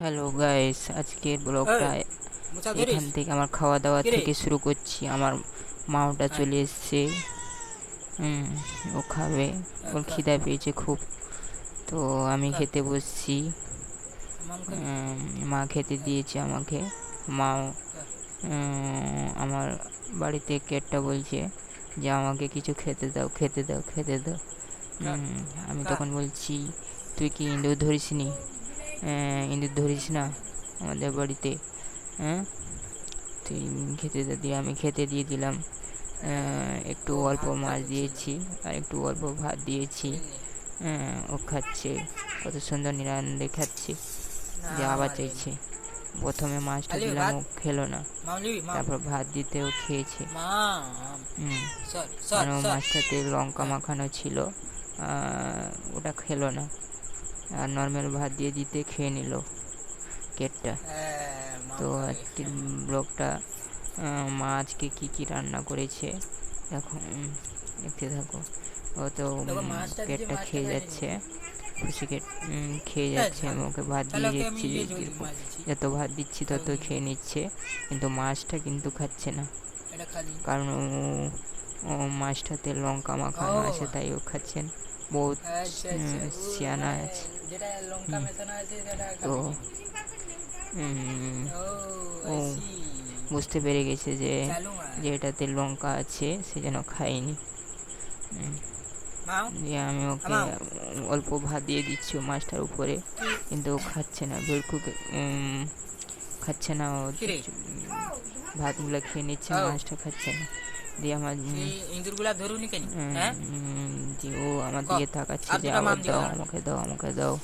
Hello guys আজকের ব্লগটা এখান থেকে আমার খাওয়া দাওয়া থেকে শুরু করছি। আমার মাওটা চলে এসছে। হুম ও খাবে। ওর আচ্ছা। খিদা পেয়েছে খুব। তো আমি আচ্ছা। খেতে বসছি। মা খেতে দিয়েছে আমাকে। মাও উম, আমার বাড়িতে কেটটা বলছে যে আমাকে কিছু খেতে দাও খেতে দাও খেতে দাও। আমি। তখন বলছি তুই কি ইঁদুর ধরিস নি ইঁদুর ধরিস না আমাদের বাড়িতে হ্যাঁ? তুই খেতে দিয়ে আমি খেতে দিয়ে দিলাম। একটু অল্প মাছ দিয়েছি আর একটু অল্প ভাত দিয়েছি। হ্যাঁ, ও খাচ্ছে কত সুন্দর নিরানন্দে খাচ্ছে। যে আবার চাইছে প্রথমে মাছটা দিলাম ও খেলো না। তারপর ভাত দিতেও খেয়েছে। মাছটাতে লঙ্কা মাখানো ছিল ওটা খেলো না। আর নর্মাল ভাত দিয়ে দিতে খেয়ে নিল কেটটা হ্যাঁ, তো। আজকের ব্লগটা মা আজকে কী কী রান্না করেছে উম, দেখতে থাকো। ও তো মাছটা খেয়ে যাচ্ছে খুশি কেট খেয়ে যাচ্ছে ওকে ভাত দিয়ে যাচ্ছি। যত ভাত দিচ্ছি তত খেয়ে নিচ্ছে কিন্তু মাছটা কিন্তু খাচ্ছে না। কারণ ও মাছটাতে লঙ্কা মাখানো আছে তাই ও খাচ্ছেন বহুত আচ্ছা, আচ্ছা, উম, ও সিয়ানা আছে। যেটা লঙ্কা মেশানো আছে সেটা ও, ও বুঝতে পেরে গেছে যে চালু মাছ। যে এটাতে লঙ্কা আছে সে যেন খায়নি দিয়ে আমি ওকে অল্প ভাত দিয়ে দিচ্ছি মাছটার উপরে। কিন্তু ও খাচ্ছে না বিলকুল উম, খাচ্ছে না ও ভাতগুলো খেয়ে নিচ্ছে মাছটা খাচ্ছে না। দিয়ে আমার ইঁদুরগুলা ধরুনি কেন? হ্যাঁ? ও আমার দিকে তাকাচ্ছে যে মাম দিও আমাকে দাও আমাকে দাও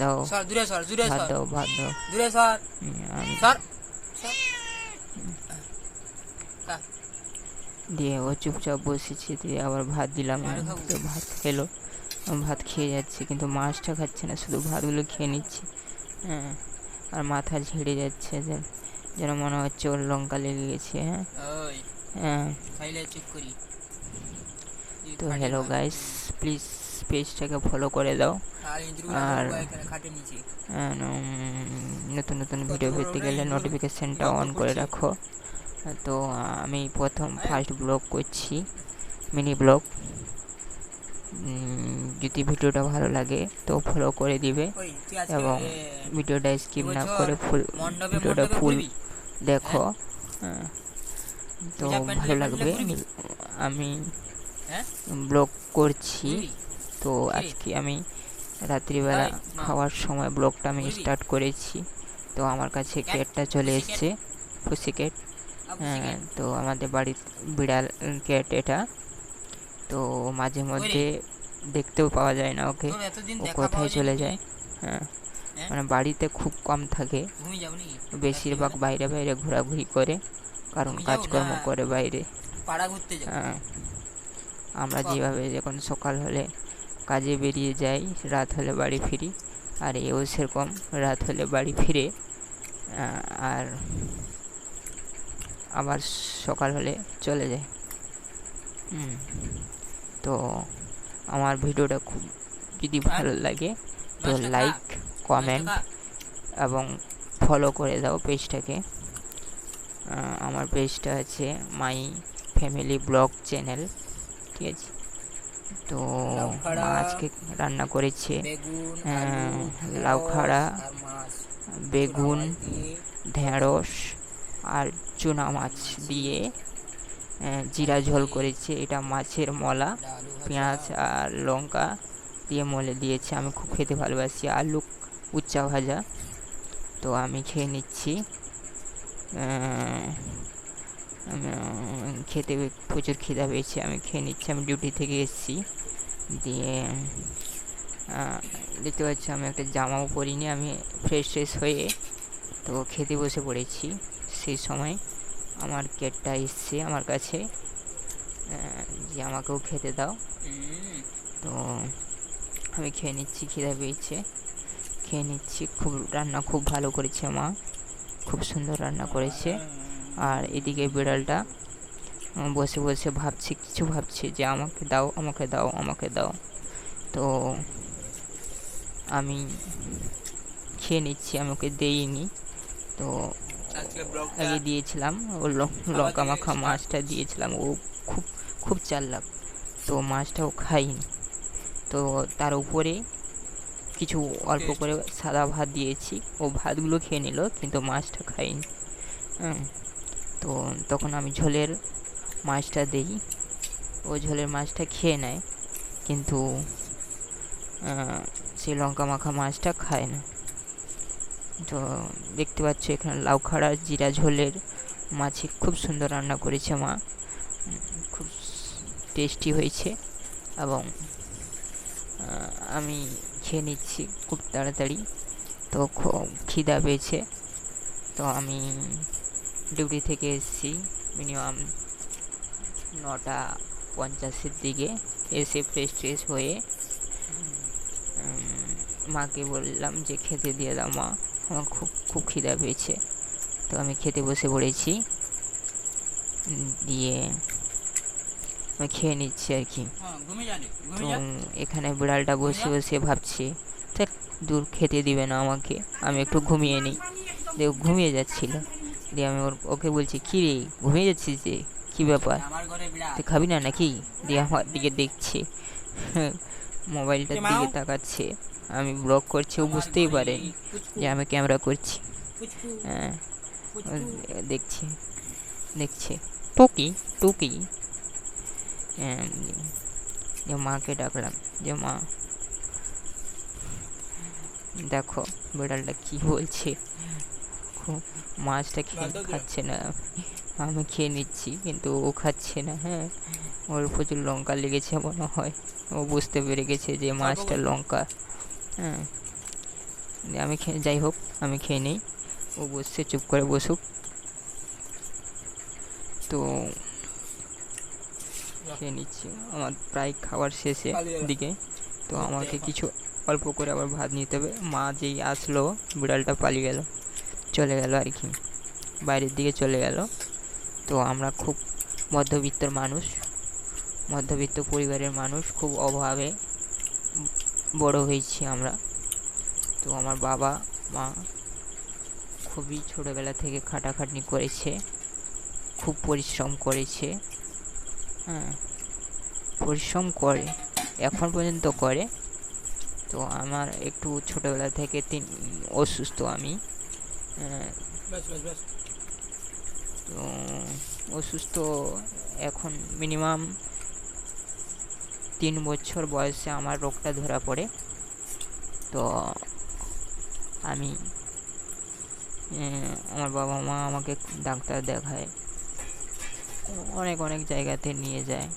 দাও। সর দূরে সর দূরে সর। দাও ভাত দাও। দূরে সর। সর। দিয়ে ও চুপচাপ বসেছে দিয়ে আবার ভাত দিলাম। তো ভাত খেলো। ভাত খেয়ে যাচ্ছে কিন্তু মাছটা খাচ্ছে না শুধু ভাতগুলো খেয়ে নিচ্ছে। হ্যাঁ আর মাথা ঝেড়ে যাচ্ছে যেন যেন মনে হচ্ছে ওর লঙ্কা লেগে গেছে হ্যাঁ। হ্যাঁ। তো হ্যালো। গাইস প্লিজ পেজটাকে ফলো করে দাও। আর উম, নতুন নতুন ভিডিও পেতে গেলে নোটিফিকেশানটা অন করে। রাখো। তো আমি প্রথম হ্যাঁ। ফার্স্ট ব্লগ করছি মিনি ব্লগ যদি ভিডিওটা ভালো লাগে তো ফলো করে দিবে এবং ভিডিওটা স্কিপ না করে ফুল ভিডিওটা ফুল দেখো। হ্যাঁ। তো ভালো লাগবে। আমি হ্যাঁ? ব্লগ করছি। তো আজকে আমি রাত্রিবেলা খাওয়ার সময় ব্লগটা আমি স্টার্ট করেছি। তো আমার কাছে ক্যাট? কেটটা চলে এসছে। পুসি কেট আবু হ্যাঁ তো আমাদের বাড়ির বিড়াল কেট এটা। তো মাঝে মধ্যে দেখতেও পাওয়া যায় না ওকে। ও কোথায় চলে যায়। হ্যাঁ হ্যাঁ? মানে বাড়িতে খুব কম থাকে। বেশিরভাগ বাইরে বাইরে ঘোরাঘুরি করে। কারণ কাজকর্ম করে বাইরে। পাড়া ঘুরতে হ্যাঁ। আমরা যেভাবে যখন সকাল হলে কাজে বেরিয়ে যাই রাত হলে বাড়ি ফিরি আর এও সেরকম রাত হলে বাড়ি ফিরে আর আবার সকাল হলে চলে যায়। তো আমার ভিডিওটা খুব যদি ভালো লাগে তো লাইক কমেন্ট এবং ফলো করে দাও পেজটাকে আমার পেজটা আছে মাই ফ্যামিলি ব্লগ চ্যানেল ঠিক আছে? তো আজকে রান্না করেছে বেগুন হ্যাঁ, লাউ খাড়া, বেগুন ঢেঁড়স আর চুনা মাছ দিয়ে জিরা ঝোল করেছে। এটা মাছের মলা পেঁয়াজ আর লঙ্কা দিয়ে মলে দিয়েছে। আমি খুব খেতে ভালোবাসি। আলু উচ্চা ভাজা। তো আমি খেয়ে নিচ্ছি। খেতে প্রচুর খিদা পেয়েছে আমি খেয়ে নিচ্ছি আমি ডিউটি থেকে এসেছি। দিয়ে দেখতে পাচ্ছি আমি একটা জামাও পরিনি আমি ফ্রেশ ট্রেশ হয়ে তো খেতে বসে পড়েছি। সেই সময় আমার কেটটা এসছে আমার কাছে যে আমাকেও খেতে দাও। তো আমি খেয়ে নিচ্ছি খিদা পেয়েছে। খেয়ে নিচ্ছি খুব রান্না খুব ভালো করেছে মা। খুব সুন্দর রান্না করেছে। আর এদিকে বিড়ালটা বসে বসে ভাবছে কিছু ভাবছে যে আমাকে দাও আমাকে দাও আমাকে দাও। তো আমি খেয়ে নিচ্ছি আমি ওকে দেইনি। তো আগে দিয়েছিলাম ও লঙ্কা মাখা মাছটা দিয়েছিলাম। ও খুব খুব চাল্লাক। তো মাছটা ও খায়নি। তো তার উপরে কিছু অল্প করে সাদা ভাত দিয়েছি। ও ভাতগুলো খেয়ে নিল কিন্তু মাছটা খায়নি হ্যাঁ তো তখন আমি ঝোলের মাছটা দিই। ও ঝোলের মাছটা খেয়ে নেয় কিন্তু সেই লঙ্কা মাখা মাছটা খায় না। তো দেখতে পাচ্ছ এখানে লাউ খাড়া জিরা ঝোলের মাছে খুব সুন্দর রান্না করেছে মা। খুব টেস্টি হয়েছে এবং আমি খেয়ে নিচ্ছি খুব তাড়াতাড়ি। তো খুব খিদা পেয়েছে। তো আমি ডিউটি থেকে এসেছি মিনিমাম নটা পঞ্চাশের দিকে। এসে ফ্রেশ ট্রেশ হয়ে মাকে বললাম যে খেতে দিয়ে দাও মা। আমার খুব খুব খিদা পেয়েছে। তো আমি খেতে বসে পড়েছি। দিয়ে আমি খেয়ে নিচ্ছি আর কি। হ্যাঁ তো এখানে বিড়ালটা বসে বসে ভাবছে "ধ্যাৎ, দূর খেতে দিবে না আমাকে আমি একটু ঘুমিয়ে নিই। ও ঘুমিয়ে যাচ্ছিল। দিয়ে আমি ওর ওকে বলছি কী রে ঘুমিয়ে যাচ্ছিস যে? কী ব্যাপার? তুই খাবি না নাকি? দিয়ে আমার দিকে দেখছে। মোবাইলটার দিকে তাকাচ্ছে। আমি ব্লগ করছি ও বুঝতেই পারেনি যে আমি ক্যামেরা করছি। হ্যাঁ। দেখছে। দেখছে। টুকি টুকি। যে মাকে ডাকলাম। যে মা দেখো বিড়ালটা কি বলছে? খুব মাছটা খেয়ে? খাচ্ছে না। আমি খেয়ে নিচ্ছি কিন্তু ও খাচ্ছে না হ্যাঁ? ওর প্রচুর লঙ্কা লেগেছে মনে হয়। ও বুঝতে পেরে গেছে যে মাছটা লঙ্কা। হ্যাঁ আমি খেয়ে যাই হোক আমি খেয়ে নিই। ও বসছে চুপ করে বসুক। তো খেয়ে নিচ্ছি। আমার প্রায় খাবার শেষে দিকে। তো আমাকে কিছু অল্প করে আবার ভাত নিতে হবে। মা যেই আসলো, বিড়ালটা পালিয়ে গেল, চলে গেল আর কি। বাইরের দিকে চলে গেল। তো আমরা খুব মধ্যবিত্তর মানুষ, মধ্যবিত্ত পরিবারের মানুষ, খুব অভাবে বড় হয়েছি আমরা। তো আমার বাবা, মা খুবই ছোটোবেলা থেকে খাটাখাটনি করেছে, খুব পরিশ্রম করেছে। হ্যাঁ পরিশ্রম করে, এখন পর্যন্ত করে। তো আমার একটু ছোটোবেলা থেকে তিন অসুস্থ আমি। হ্যাঁ, তো অসুস্থ এখন মিনিমাম তিন বছর বয়সে আমার রোগটা ধরা পড়ে। তো আমি আমার বাবা মা আমাকে ডাক্তার দেখায়। অনেক অনেক জায়গাতে নিয়ে যায়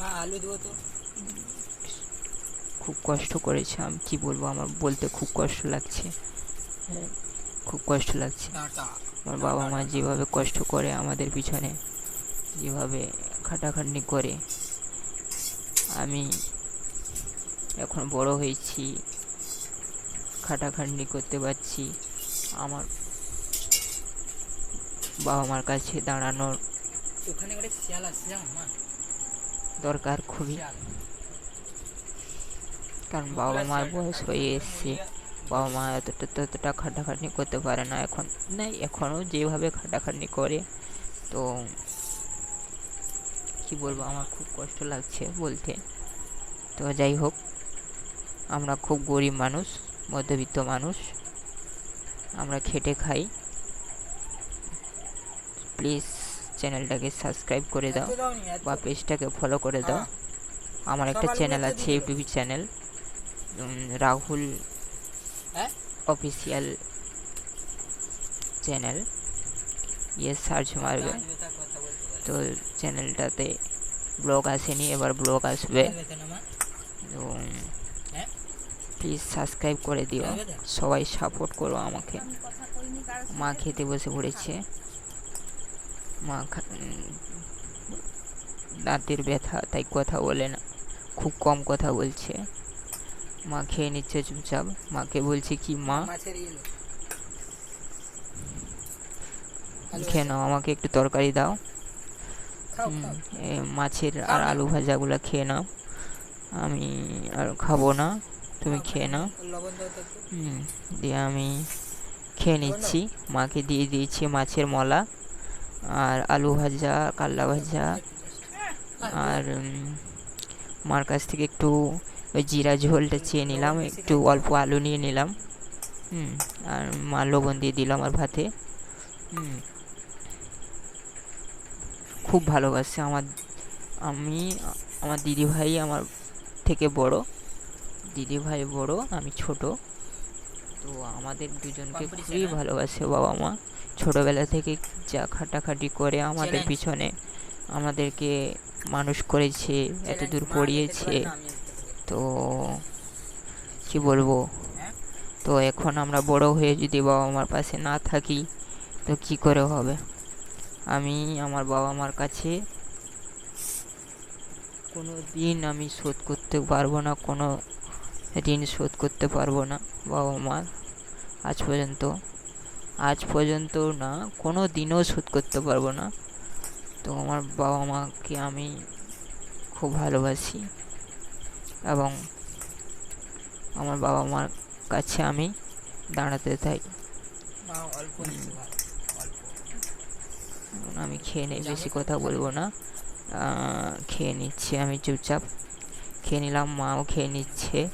মা আলু দেবো তো। খুব কষ্ট করেছে আমি কী বলব আমার বলতে খুব কষ্ট লাগছে। হ্যাঁ, খুব কষ্ট লাগছে। আমার বাবা মা যেভাবে কষ্ট করে আমাদের পিছনে যেভাবে খাটাখাটনি করে আমি এখন বড় হয়েছি খাটাখাটনি করতে পারছি আমার বাবা মার কাছে দাঁড়ানোর ওখানে শিয়াল মা? দরকার খুবই। কারণ বাবা মার বয়স হয়ে এসছে। বাবা মা এতটা, ততটা খাটাখাটনি করতে পারে না এখন। না এখনও যেভাবে খাটাখাটনি করে, তো কি বলব, আমার খুব কষ্ট লাগছে বলতে। তো যাই হোক, আমরা খুব গরিব মানুষ, মধ্যবিত্ত মানুষ। আমরা খেটে খাই। প্লিজ চ্যানেলটাকে সাবস্ক্রাইব করে দাও। বা পেজটাকে ফলো করে দাও হ্যাঁ। আমার একটা চ্যানেল আছে ইউটিউব চ্যানেল রাহুল হ্যাঁ? অফিসিয়াল চ্যানেল ইয়ে সার্চ মারবে। তো চ্যানেলটাতে ব্লগ আসেনি এবার ব্লগ আসবে? তো হ্যাঁ? প্লিজ সাবস্ক্রাইব করে দিও সবাই সাপোর্ট করো আমাকে। মা খেতে বসে পড়েছে মা দাঁতের ব্যথা তাই কথা বলে না। খুব কম কথা বলছে। মা খেয়ে নিচ্ছে চুপচাপ। মাকে বলছে কি মা? ইয়ে খেয়ে নাও আমাকে একটু তরকারি দাও। মাছের আর। আলু ভাজাগুলো খেয়ে নাও। আমি আর খাব না। তুমি খেয়ে নাও। দিয়ে আমি খেয়ে নিচ্ছি। মাকে দিয়ে দিয়েছি মাছের মলা। আর আলু ভাজা, কাল্লা ভাজা আর মার কাছ থেকে একটু ওই জিরা ঝোলটা চেয়ে নিলাম, একটু অল্প আলু নিয়ে নিলাম, হুম, আর মা লবণ দিয়ে দিলাম আর ভাতে, হুম খুব ভালোবাসে আমার, আমি, আমার দিদি ভাই আমার থেকে বড় দিদি ভাই বড়, আমি ছোট, তো আমাদের দুজনকে খুবই? ভালোবাসে বাবা মা ছোটবেলা থেকে যা খাটাখাটি করে আমাদের পিছনে আমাদেরকে মানুষ করেছে এত দূর পড়িয়েছে। তো কি বলব? তো এখন আমরা বড় হয়ে যদি বাবা মার পাশে না থাকি তো কি করে হবে? আমি আমার বাবা মার কাছে কোনো দিন আমি শোধ করতে পারব না কোনো ঋণ শোধ করতে পারব না বাবা মার আজ পর্যন্ত। আজ পর্যন্ত না কোনো দিনও শোধ করতে পারব না। তো আমার বাবা মাকে আমি খুব ভালোবাসি এবং আমার বাবা মার কাছে আমি দাঁড়াতে এখন আমি খেয়ে নিই বেশি কথা বলব না। খেয়ে নিচ্ছি আমি চুপচাপ। খেয়ে নিলাম মাও খেয়ে নিচ্ছে।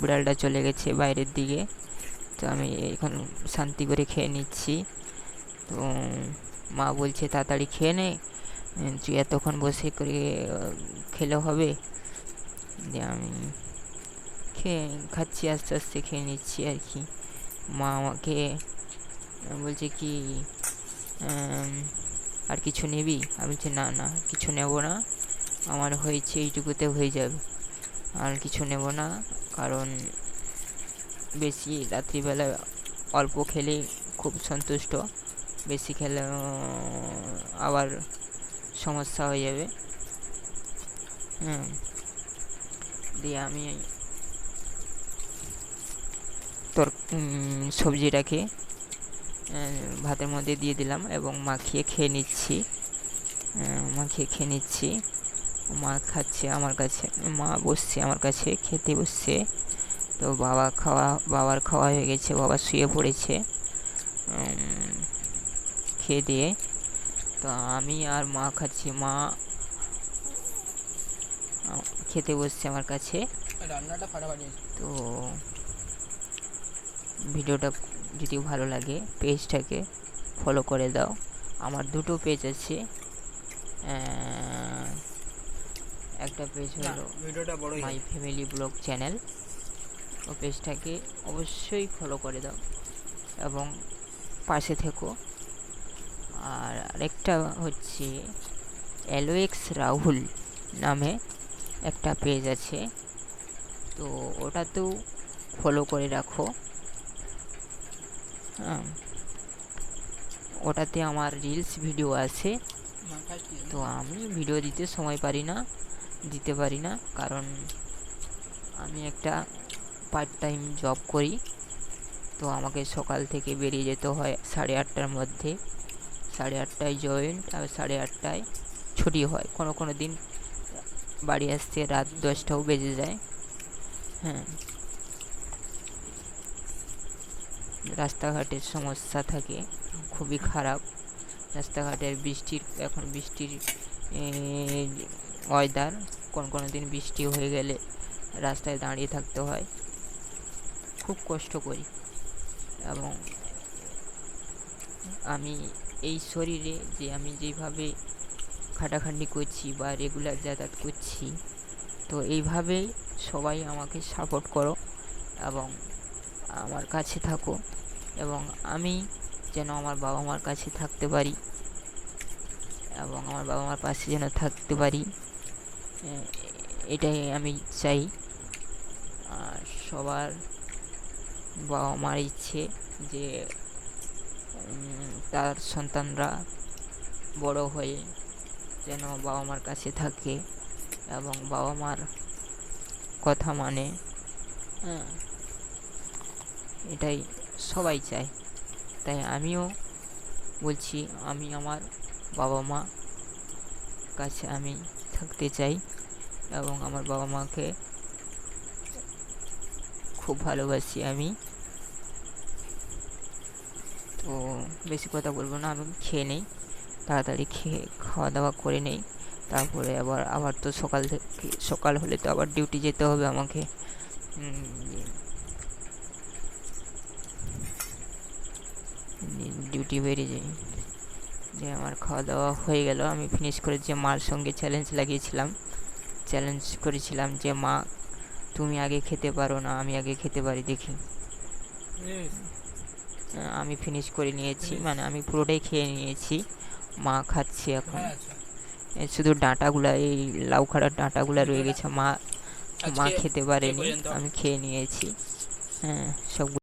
বিড়ালটা চলে গেছে বাইরের দিকে। তো আমি এখন শান্তি করে খেয়ে নিচ্ছি। তো মা বলছে, তাড়াতাড়ি খেয়ে নে। তুই এতক্ষণ বসে করে খেলে হবে? যে আমি খেয়ে, খাচ্ছি, আস্তে আস্তে খেয়ে নিচ্ছি আর কি। মা আমাকে বলছে কি আর কিছু নিবি? আমি বলছি, না না, কিছু নেব না। আমার হয়েছে এইটুকুতে হয়ে যাবে। আর কিছু নেব না, কারণ বেশি রাত্রিবেলা অল্প খেলে খুব সন্তুষ্ট। বেশি খেলে আবার সমস্যা হয়ে যাবে। দিয়ে আমি তোর সবজিটাকে ভাতের মধ্যে দিয়ে দিলাম এবং মাখিয়ে খেয়ে নিচ্ছি। মাখিয়ে খেয়ে নিচ্ছি। মা খাচ্ছে আমার কাছে, মা বসছে আমার কাছে, খেতে বসছে। তো বাবা খাওয়া বাবার খাওয়া হয়ে গেছে বাবা শুয়ে পড়েছে খেয়ে দিয়ে। তো আমি আর মা খাচ্ছি মা খেতে বসছে আমার কাছে। তো ভিডিওটা যদি ভালো লাগে পেজটাকে ফলো করে দাও। আমার দুটো পেজ আছে। একটা পেজ হলো মাই ফ্যামিলি ব্লগ চ্যানেল ও পেজটাকে অবশ্যই ফলো করে দাও এবং পাশে থেকো। আর আরেকটা হচ্ছে এলোএক্স রাহুল নামে একটা পেজ আছে। তো ওটাতেও ফলো করে রাখো। হ্যাঁ ওটাতে আমার রিলস ভিডিও আছে। তো আমি ভিডিও দিতে সময় পারি না, দিতে পারি না। কারণ আমি একটা পার্ট টাইম জব করি। তো আমাকে সকাল থেকে বেরিয়ে যেতে হয় সাড়ে আটটার মধ্যে। সাড়ে আটটায় জয়েন্ট আর সাড়ে আটটায় ছুটি হয়। কোনো কোনো দিন বাড়ি আসতে রাত দশটাও বেজে যায়। হ্যাঁ। রাস্তাঘাটের সমস্যা থাকে, খুবই খারাপ। রাস্তাঘাটের বৃষ্টির, এখন বৃষ্টির ওয়েদার কোন, কোনো দিন বৃষ্টি হয়ে গেলে রাস্তায় দাঁড়িয়ে থাকতে হয়। খুব কষ্ট করি। এবং আমি এই শরীরে যে আমি যেভাবে খাটাখাটনি করছি বা রেগুলার যাতায়াত করছি, তো এইভাবেই সবাই আমাকে সাপোর্ট করো এবং আমার কাছে থাকো। এবং আমি যেন আমার বাবা মার কাছে থাকতে পারি এবং আমার বাবা মার পাশে যেন থাকতে পারি এটাই আমি চাই। আর সবার বাবা মার ইচ্ছে যে তার সন্তানরা বড় হয়ে যেন বাবা মার কাছে থাকে এবং বাবা মার কথা মানে হ্যাঁ এটাই সবাই চায়। তাই আমিও বলছি, আমি আমার বাবা মা কাছে আমি থাকতে চাই এবং আমার বাবা মাকে খুব ভালোবাসি আমি। তো বেশি কথা বলব না, আমি খেয়ে নেই। তাড়াতাড়ি খেয়ে খাওয়া দাওয়া করে নেই। তারপরে আবার আবার তো সকাল থেকে, সকাল হলে তো আবার ডিউটি যেতে হবে আমাকে। ডিউটি বেরিয়ে যাই। যে আমার খাওয়া দাওয়া হয়ে গেল। আমি ফিনিশ করে যে মার সঙ্গে চ্যালেঞ্জ লাগিয়েছিলাম। চ্যালেঞ্জ করেছিলাম যে মা তুমি আগে খেতে পারো না আমি আগে খেতে পারি দেখি। আমি ফিনিশ করে নিয়েছি মানে আমি পুরোটাই খেয়ে নিয়েছি মা খাচ্ছে এখন। হ্যাঁ আচ্ছা। শুধু ডাঁটাগুলা এই লাউ খাড়ার ডাঁটাগুলা রয়ে গেছে মা মা খেতে পারেনি আমি খেয়ে নিয়েছি। হ্যাঁ সব